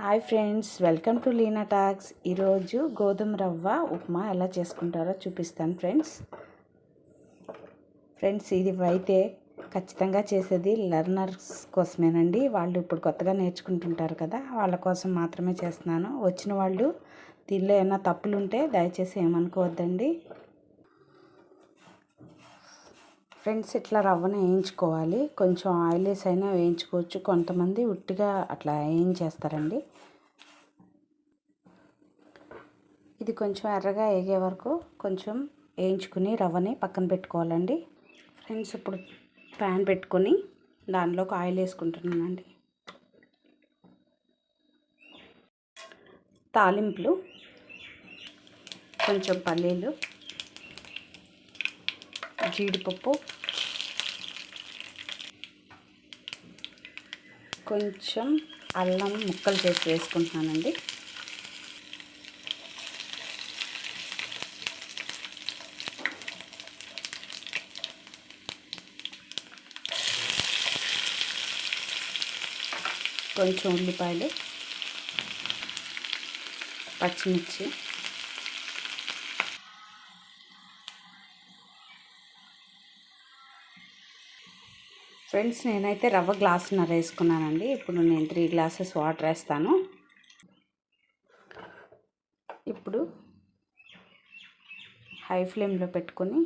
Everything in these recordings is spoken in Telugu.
Hi friends welcome to Leena talks. ఈరోజు గోధుమ రవ్వ ఉప్మా ఎలా చేసుకుంటారో చూపిస్తాను ఫ్రెండ్స్. ఫ్రెండ్స్ ఇది అయితే ఖచ్చితంగా చేసేది లర్నర్స్ కోసమేనండి. వాళ్ళు ఇప్పుడు కొత్తగా నేర్చుకుంటుంటారు కదా వాళ్ళ కోసం మాత్రమే చేస్తున్నాను. వచ్చిన వాళ్ళు దీనిలో ఏమైనా తప్పులు ఉంటే దయచేసి ఏమనుకోవద్దండి. ఫ్రెండ్స్ ఇట్లా రవ్వను వేయించుకోవాలి. కొంచెం ఆయిల్ వేసి అయినా వేయించుకోవచ్చు. కొంతమంది ఉట్టిగా అట్లా వేయించేస్తారండి. ఇది కొంచెం ఎర్రగా వేగే వరకు కొంచెం వేయించుకుని రవ్వని పక్కన పెట్టుకోవాలండి. ఫ్రెండ్స్ ఇప్పుడు ప్యాన్ పెట్టుకొని దానిలోకి ఆయిల్ వేసుకుంటున్నానండి. తాలింపులు కొంచెం పల్లీలు జీడిపప్పు. కొంచెం అల్లం ముక్కలు చేసి వేసుకుంటున్నానండి. కొంచెం ఉల్లిపాయలు పచ్చిమిర్చి. ఫ్రెండ్స్ నేనైతే రవ్వ గ్లాసున్నర వేసుకున్నానండి. ఇప్పుడు నేను త్రీ గ్లాసెస్ వాటర్ వేస్తాను. ఇప్పుడు హై ఫ్లేమ్లో పెట్టుకొని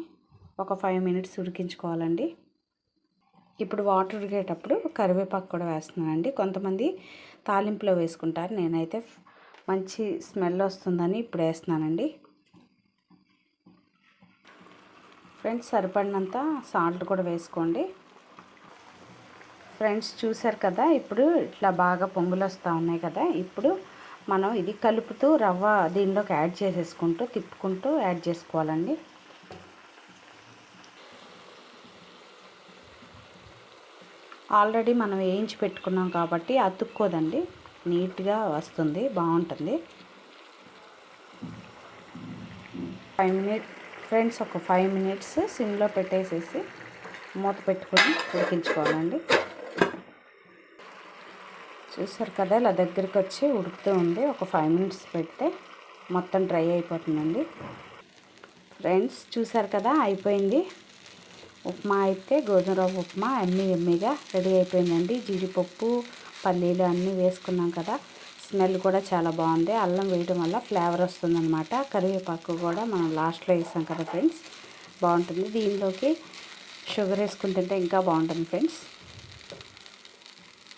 ఒక ఫైవ్ మినిట్స్ ఉడికించుకోవాలండి. ఇప్పుడు వాటర్ ఉడికేటప్పుడు కరివేపాకు కూడా వేస్తున్నానండి. కొంతమంది తాలింపులో వేసుకుంటారు. నేనైతే మంచి స్మెల్ వస్తుందని ఇప్పుడు వేస్తున్నానండి. ఫ్రెండ్స్ సరిపడినంత సాల్ట్ కూడా వేసుకోండి. ఫ్రెండ్స్ చూసారు కదా ఇప్పుడు ఇట్లా బాగా పొంగులు వస్తూ ఉన్నాయి కదా ఇప్పుడు మనం ఇది కలుపుతూ రవ్వ దీనిలోకి యాడ్ చేసేసుకుంటూ తిప్పుకుంటూ యాడ్ చేసుకోవాలండి. ఆల్రెడీ మనం వేయించి పెట్టుకున్నాం కాబట్టి అతుక్కోదండి. నీట్గా వస్తుంది బాగుంటుంది. ఫైవ్ మినిట్ ఫ్రెండ్స్ ఒక ఫైవ్ మినిట్స్ సిమ్లో పెట్టేసేసి మూత పెట్టుకొని ఉడికించుకోవాలండి. చూసారు కదా ఇలా దగ్గరికి వచ్చి ఉడుకుతూ ఉంది ఒక ఫైవ్ మినిట్స్ పెడితే మొత్తం డ్రై అయిపోతుందండి. ఫ్రెండ్స్ చూసారు కదా అయిపోయింది. ఉప్మా అయితే గోధుమ రవ్వ ఉప్మా ఎమ్మి ఎమ్మిగా రెడీ అయిపోయిందండి. జీడిపప్పు పల్లీలు అన్నీ వేసుకున్నాం కదా స్మెల్ కూడా చాలా బాగుంది. అల్లం వేయడం వల్ల ఫ్లేవర్ వస్తుందన్నమాట. కరివేపాకు కూడా మనం లాస్ట్లో వేసాం కదా ఫ్రెండ్స్ బాగుంటుంది. దీనిలోకి షుగర్ వేసుకుని తింటే ఇంకా బాగుంటుంది friends